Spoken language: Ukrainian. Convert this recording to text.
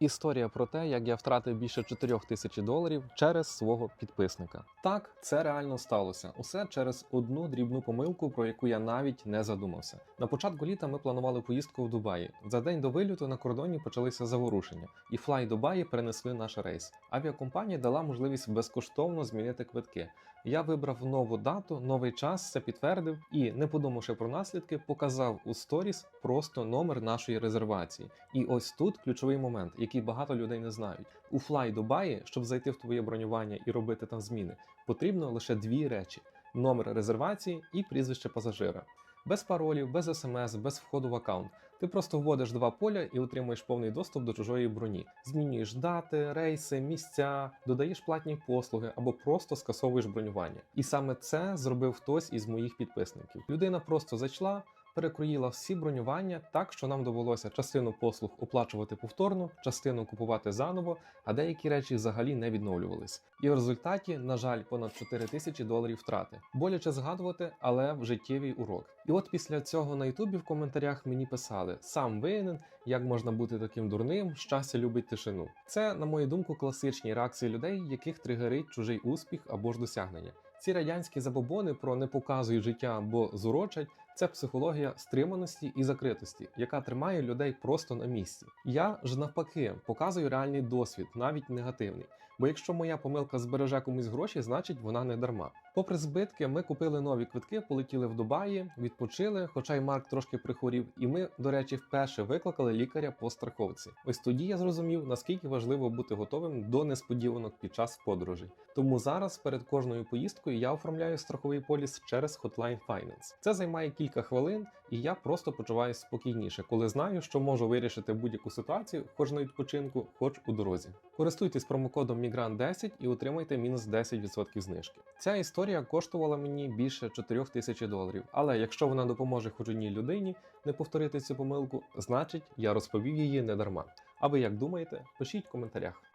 Історія про те, як я втратив більше 4 тисяч доларів через свого підписника. Так, це реально сталося. Усе через одну дрібну помилку, про яку я навіть не задумався. На початку літа ми планували поїздку в Дубаї. За день до вильоту на кордоні почалися заворушення, і Fly Дубаї перенесли наш рейс. Авіакомпанія дала можливість безкоштовно змінити квитки. Я вибрав нову дату, новий час, все підтвердив і, не подумавши про наслідки, показав у сторіс просто номер нашої резервації. І ось тут ключовий момент, який багато людей не знають. У Fly Дубаї, щоб зайти в твоє бронювання і робити там зміни, потрібно лише дві речі: номер резервації і прізвище пасажира. Без паролів, без смс, без входу в аккаунт. Ти просто вводиш два поля і отримуєш повний доступ до чужої броні. Змінюєш дати, рейси, місця, додаєш платні послуги або просто скасовуєш бронювання. І саме це зробив хтось із моїх підписників. Людина просто зайшла. Перекроїла всі бронювання так, що нам довелося частину послуг оплачувати повторно, частину купувати заново, а деякі речі взагалі не відновлювались. І в результаті, на жаль, понад 4 тисячі доларів втрати. Боляче згадувати, але в життєвий урок. І от після цього на Ютубі в коментарях мені писали: сам винен, як можна бути таким дурним, щастя любить тишину. Це, на мою думку, класичні реакції людей, яких тригерить чужий успіх або ж досягнення. Ці радянські забобони про не показуй життя або зурочать це психологія стриманості і закритості, яка тримає людей просто на місці. Я ж навпаки показую реальний досвід, навіть негативний. Бо якщо моя помилка збереже комусь гроші, значить вона не дарма. Попри збитки, ми купили нові квитки, полетіли в Дубаї, відпочили, хоча й Марк трошки прихворів, і ми, до речі, вперше викликали лікаря по страховці. Ось тоді я зрозумів, наскільки важливо бути готовим до несподіванок під час подорожей. Тому зараз перед кожною поїздкою я оформляю страховий поліс через Hotline Finance. Це займає кілька хвилин, і я просто почуваюся спокійніше, коли знаю, що можу вирішити будь-яку ситуацію, хоч на відпочинку, хоч у дорозі. Користуйтесь промокодом Migrant 10 і отримайте мінус 10% знижки. Ця історія коштувала мені більше 4 тисяч доларів, але якщо вона допоможе хоч одній людині не повторити цю помилку, значить я розповів її не дарма. А ви як думаєте? Пишіть в коментарях.